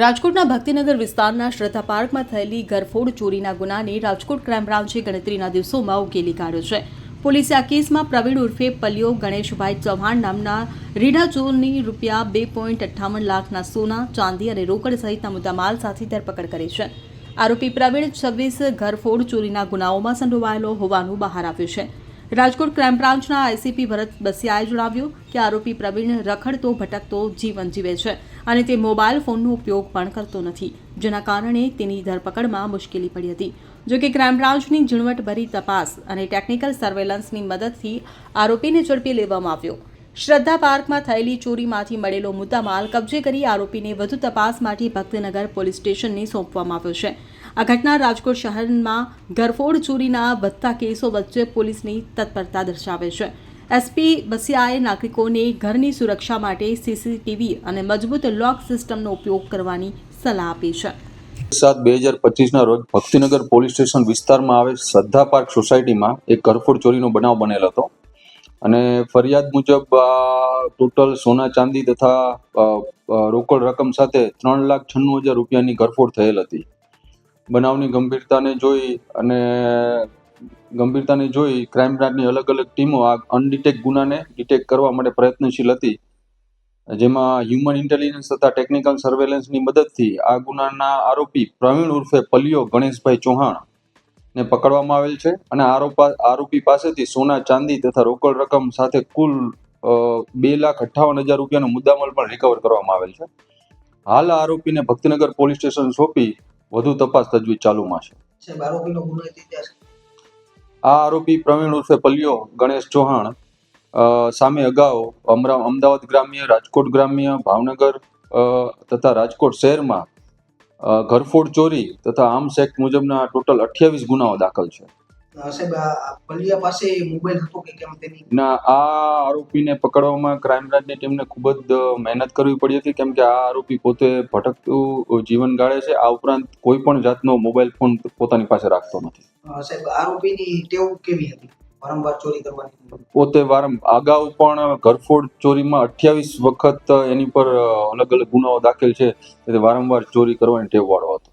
રાજકોટના ભક્તિનગર વિસ્તારના શ્રદ્ધા પાર્કમાં થયેલી ઘરફોડ ચોરીના ગુનાને રાજકોટ ક્રાઇમ બ્રાન્ચે ગણતરીના દિવસોમાં ઉકેલી કાઢ્યો છે. પોલીસે આ કેસમાં પ્રવીણ ઉર્ફે પલ્યો ગણેશભાઈ ચૌહાણ નામના રીઢા ચોરની રૂપિયા બે પોઈન્ટ અઠ્ઠાવન લાખના સોના, ચાંદી અને રોકડ સહિતના મુદ્દામાલ સાથે ધરપકડ કરી છે. આરોપી પ્રવીણ છવ્વીસ ઘરફોડ ચોરીના ગુનાઓમાં સંડોવાયેલો હોવાનું બહાર આવ્યું છે. રાજકોટ ક્રાઇમ બ્રાન્ચના આઈસીપી ભરત બસિયાએ જણાવ્યું કે આરોપી પ્રવીણ રખડતો ભટકતો જીવન જીવે છે અને તે મોબાઈલ ફોનનો ઉપયોગ પણ કરતો નથી, જેના કારણે તેની ધરપકડમાં મુશ્કેલી પડી હતી. જો કે ક્રાઇમ બ્રાન્ચની ઝીણવટભરી તપાસ અને ટેકનિકલ સર્વેલન્સની મદદથી આરોપીને ઝડપી લેવામાં આવ્યો. શ્રદ્ધા પાર્કમાં થયેલી ચોરીમાંથી મળેલો મુદ્દામાલ કબજે કરી આરોપીને વધુ તપાસ માટે ભક્તનગર પોલીસ સ્ટેશનને સોંપવામાં આવ્યો છે. આ ઘટના રાજકોટ શહેરમાં ગરફોડ ચોરીના વધતા કેસો વચ્ચે પોલીસની તત્પરતા દર્શાવે છે. એસપી બસિયાએ નાગરિકોને ઘરની સુરક્ષા માટે સીસીટીવી અને મજબૂત લોક સિસ્ટમનો ઉપયોગ કરવાની સલાહ આપી છે. સાત બે હજાર પચીસના રોજ ભક્તિનગર પોલીસ સ્ટેશન વિસ્તારમાં આવેલ શ્રદ્ધા પાર્ક સોસાયટીમાં એક કરફોડ ચોરીનો બનાવ બનેલ હતો. અને ફરિયાદ મુજબ ટોટલ સોના ચાંદી તથા રોકડ રકમ સાથે ત્રણ લાખ છન્નું હજાર રૂપિયાની ઘરફોડ થયેલ હતી. બનાવની ગંભીરતાને જોઈ અને ગંભીરતાને જોઈ ક્રાઇમ બ્રાન્ચની અલગ અલગ ટીમો આ અનડિટેક ગુનાને ડિટેક્ટ કરવા માટે પ્રયત્નશીલ હતી. જેમાં હ્યુમન ઇન્ટેલિજન્સ તથા ટેકનિકલ સર્વેલન્સની મદદથી આ ગુનાના આરોપી પ્રવીણ ઉર્ફે પલિયો ગણેશભાઈ ચૌહાણ ને પકડવામાં આવેલ છે અને આરોપા, આરોપી પાસેથી સોના, ચાંદી તથા રોકડ રકમ સાથે કુલ બે લાખ અઠ્ઠાવન હજાર રૂપિયાનો મુદ્દામાલ પણ રિકવર કરવામાં આવેલ છે. હાલ આરોપીને ભક્તિનગર પોલીસ સ્ટેશન સોંપી વધુ તપાસ તજવીજ ચાલુમાં છે. આ આરોપી પ્રવીણ ઉર્ફે પલ્યો ગણેશ ચૌહાણ. સામે અગાઉ અમદાવાદ ગ્રામ્ય રાજકોટ ગ્રામ્ય ભાવનગર તથા રાજકોટ શહેરમાં ઘરફોડ ચોરી તથા આર્મ્સ એક્ટ મુજબના ટોટલ અઠ્યાવીસ ગુનાઓ દાખલ છે. સાહેબ પલિયા પાસે મોબાઈલ હતો કે કેમ તેની? ના આ આરોપીને પકડવામાં ક્રાઇમ બ્રાન્ચની ટીમને ખૂબ જ મહેનત કરવી પડી હતી કેમ કે આ આરોપી પોતે ભટકતું જીવન ગાળે છે. આ ઉપરાંત કોઈ પણ જાતનો મોબાઈલ ફોન પોતાની પાસે રાખતો નથી. અ, સાહેબ આરોપીની ટેવ કેવી હતી? વારંવાર ચોરી કરવાની? પોતે વારં અગાઉ પણ ઘરફોડ ચોરીમાં અઠ્યાવીસ વખત એની પર અલગ અલગ ગુનાઓ દાખલ છે. તેથી વારંવાર ચોરી કરવાની ટેવ વાળો હતો